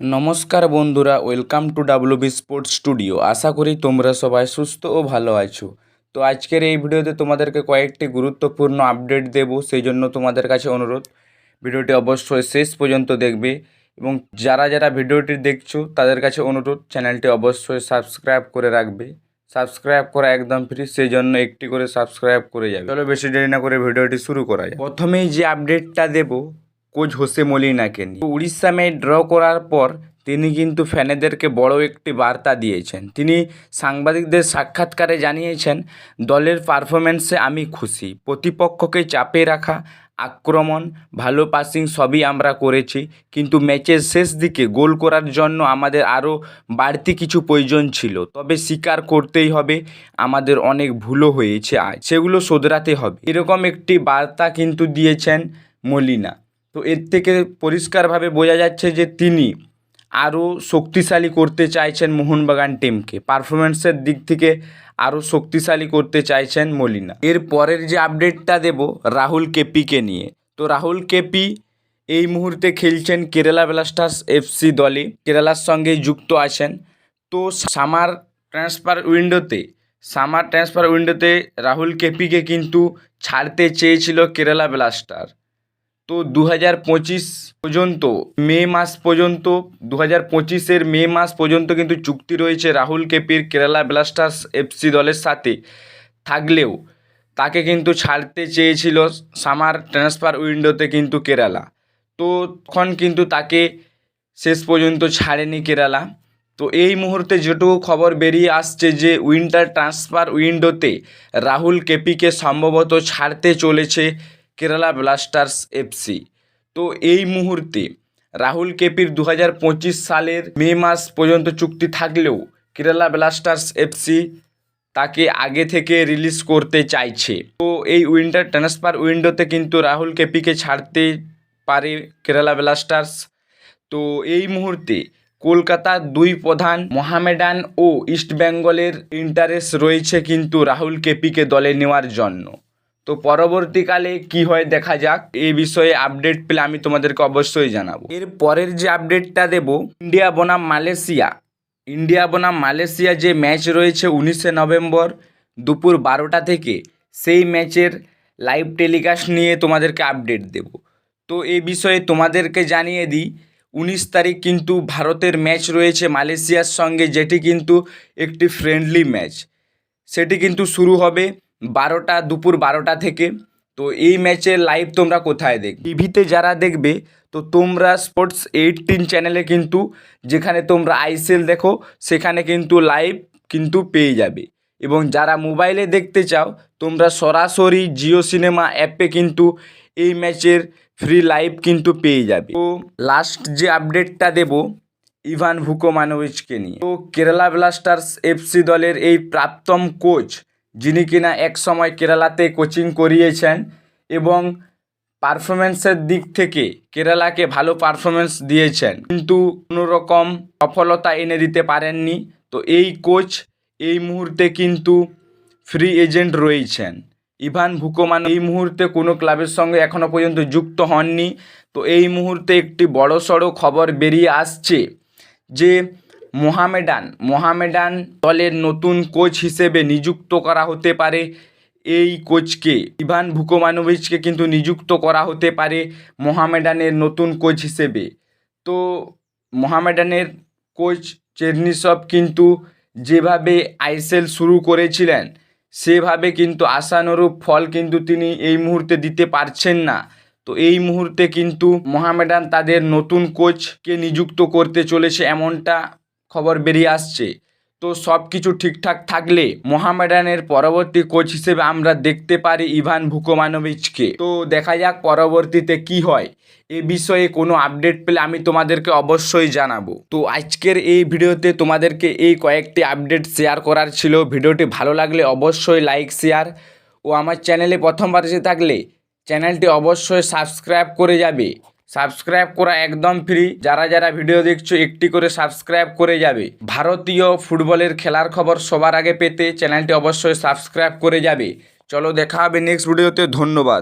নমস্কার বন্ধুরা, welcome to WB sports studio আশা করি তোমরা সবাই সুস্থ ও ভালো আছো। তো আজকের এই ভিডিওতে তোমাদেরকে কয়েকটি গুরুত্বপূর্ণ আপডেট দেব, সেই জন্য তোমাদের কাছে অনুরোধ। ভিডিওটি অবশ্যই শেষ পর্যন্ত দেখবে এবং যারা যারা ভিডিওটি দেখছ, তাদের কাছে অনুরোধ, চ্যানেলটি অবশ্যই সাবস্ক্রাইব করে রাখবে। সাবস্ক্রাইব করা একদম ফ্রি সেই জন্য একটি করে সাবস্ক্রাইব করে যাবে। চলো বেশি দেরি না করে ভিডিওটি শুরু করা যায় প্রথমেই যে আপডেটটা দেব কোচ হোসে মলিনাকে নিয়ে। উড়িষ্যা ম্যাচ ড্র করার পর তিনি কিন্তু ফ্যানেদেরকে বড় একটি বার্তা দিয়েছেন। তিনি সাংবাদিকদের সাক্ষাৎকারে জানিয়েছেন, দলের পারফরমেন্সে আমি খুশি। প্রতিপক্ষকে চাপে রাখা, আক্রমণ, ভালো পাসিং সবই আমরা করেছি। কিন্তু ম্যাচের শেষ দিকে গোল করার জন্য আমাদের আরও বাড়তি কিছু প্রয়োজন ছিল। তবে স্বীকার করতেই হবে, আমাদের অনেক ভুলও হয়েছে আজ। সেগুলো শোধরাতে হবে। এরকম একটি বার্তা কিন্তু দিয়েছেন মলিনা। তো এর থেকে পরিষ্কারভাবে বোঝা যাচ্ছে যে তিনি আরও শক্তিশালী করতে চাইছেন মোহনবাগান টিমকে। পারফরমেন্সের দিক থেকে আরও শক্তিশালী করতে চাইছেন মলিনা। এর পরের যে আপডেটটা দেব, রাহুল কেপিকে নিয়ে। তো রাহুল কেপি এই মুহূর্তে খেলছেন কেরালা ব্লাস্টার্স এফসি দলে। কেরালার সঙ্গে যুক্ত আছেন। তো সামার ট্রান্সফার উইন্ডোতে, সামার ট্রান্সফার উইন্ডোতে রাহুল কেপিকে কিন্তু ছাড়তে চেয়েছিল কেরালা ব্লাস্টার। তো দু হাজার পঁচিশ পর্যন্ত, মে মাস পর্যন্ত দু হাজার পঁচিশের মে মাস পর্যন্ত কিন্তু চুক্তি রয়েছে রাহুল কেপির কেরালা ব্লাস্টার্স এফসি দলের সাথে। থাকলেও তাকে কিন্তু ছাড়তে চেয়েছিল সামার ট্রান্সফার উইন্ডোতে কিন্তু কেরালা। তো তখন কিন্তু তাকে শেষ পর্যন্ত ছাড়েনি কেরালা। তো এই মুহূর্তে যেটুকু খবর বেরিয়ে আসছে যে উইন্টার ট্রান্সফার উইন্ডোতে রাহুল কেপিকে সম্ভবত ছাড়তে চলেছে কেরালা ব্লাস্টার্স এফসি তো এই মুহূর্তে রাহুল কেপির দু হাজার পঁচিশ সালের মে মাস পর্যন্ত চুক্তি থাকলেও কেরালা ব্লাস্টার্স এফসি তাকে আগে থেকে রিলিজ করতে চাইছে। তো এই উইন্টার ট্রান্সফার উইন্ডোতে কিন্তু রাহুল কেপিকে ছাড়তে পারে কেরালা ব্লাস্টার্স। তো এই মুহূর্তে কলকাতার দুই প্রধান মোহামেডান ও ইস্টবেঙ্গলের ইন্টারেস্ট রয়েছে কিন্তু রাহুল কেপিকে দলে নেওয়ার জন্য। তো পরবর্তীকালে কি হয় দেখা যাক। এই বিষয়ে আপডেট পেলে আমি তোমাদেরকে অবশ্যই জানাব। এর পরের যে আপডেটটা দেব, ইন্ডিয়া বনাম মালয়েশিয়া। ইন্ডিয়া বনাম মালয়েশিয়া যে ম্যাচ রয়েছে উনিশে নভেম্বর দুপুর বারোটা থেকে, সেই ম্যাচের লাইভ টেলিকাস্ট নিয়ে তোমাদেরকে আপডেট দেব। তো এই বিষয়ে তোমাদেরকে জানিয়ে দিই, উনিশ তারিখ কিন্তু ভারতের ম্যাচ রয়েছে মালয়েশিয়ার সঙ্গে, যেটি কিন্তু একটি ফ্রেন্ডলি ম্যাচ সেটি কিন্তু শুরু হবে বারোটা, দুপুর বারোটা থেকে। তো এই ম্যাচের লাইভ তোমরা কোথায় দেখবে টিভিতে যারা দেখবে, তো তোমরা স্পোর্টস এইটিন চ্যানেলে কিন্তু, যেখানে তোমরা আইসিএল দেখো, সেখানে কিন্তু লাইভ কিন্তু পেয়ে যাবে। এবং যারা মোবাইলে দেখতে চাও, তোমরা সরাসরি জিও সিনেমা অ্যাপে কিন্তু এই ম্যাচের ফ্রি লাইভ কিন্তু পেয়ে যাবে। তো লাস্ট যে আপডেটটা দেব, ইভান ভুকোমানোভিচকে নিয়ে। তো কেরালা ব্লাস্টার্স এফসি দলের এই প্রাপ্তম কোচ যিনি কিনা এক সময় কেরালাতে কোচিং করিয়েছেন এবং পারফরমেন্সের দিক থেকে কেরালাকে ভালো পারফরমেন্স দিয়েছেন। কিন্তু কোনো রকম সফলতা এনে দিতে পারেননি। তো এই কোচ এই মুহূর্তে কিন্তু ফ্রি এজেন্ট রয়েছেন। ইভান ভুকোমান এই মুহূর্তে কোনো ক্লাবের সঙ্গে এখনও পর্যন্ত যুক্ত হননি। তো এই মুহূর্তে একটি বড় সড়ো খবর বেরিয়ে আসছে যে মোহামেডান মোহামেডান দলের নতুন কোচ হিসেবে নিযুক্ত করা হতে পারে। এই কোচকে ইভান ভুকোমানোভিচকে কিন্তু নিযুক্ত করা হতে পারে মোহামেডানের নতুন কোচ হিসেবে। তো মোহামেডানের কোচ চেরনিসব কিন্তু যেভাবে আইসেল শুরু করেছিলেন, সেভাবে কিন্তু আশানুরূপ ফল কিন্তু তিনি এই মুহূর্তে দিতে পারছেন না। তো এই মুহূর্তে কিন্তু মোহামেডান তাদের নতুন কোচকে নিযুক্ত করতে চলেছে এমনটা খবর বেরিয়ে আসছে। তো সব কিছু ঠিকঠাক থাকলে মোহামেডানের পরবর্তী কোচ হিসেবে আমরা দেখতে পারি ইভান ভুকোমানোভিচকে। তো দেখা যাক পরবর্তীতে কি হয়। এ বিষয়ে কোনো আপডেট পেলে আমি তোমাদেরকে অবশ্যই জানাব। তো আজকের এই ভিডিওতে তোমাদেরকে এই কয়েকটি আপডেট শেয়ার করার ছিল। ভিডিওটি ভালো লাগলে অবশ্যই লাইক, শেয়ার ও আমার চ্যানেলে প্রথমবার এসে থাকলে চ্যানেলটি অবশ্যই সাবস্ক্রাইব করে যাবে। সাবস্ক্রাইব করা একদম ফ্রি। যারা যারা ভিডিও দেখছ, একটি করে সাবস্ক্রাইব করে যাবে। ভারতীয় ফুটবলের খেলার খবর সবার আগে পেতে চ্যানেলটি অবশ্যই সাবস্ক্রাইব করে যাবে। চলো দেখা হবে নেক্সট ভিডিওতে ধন্যবাদ।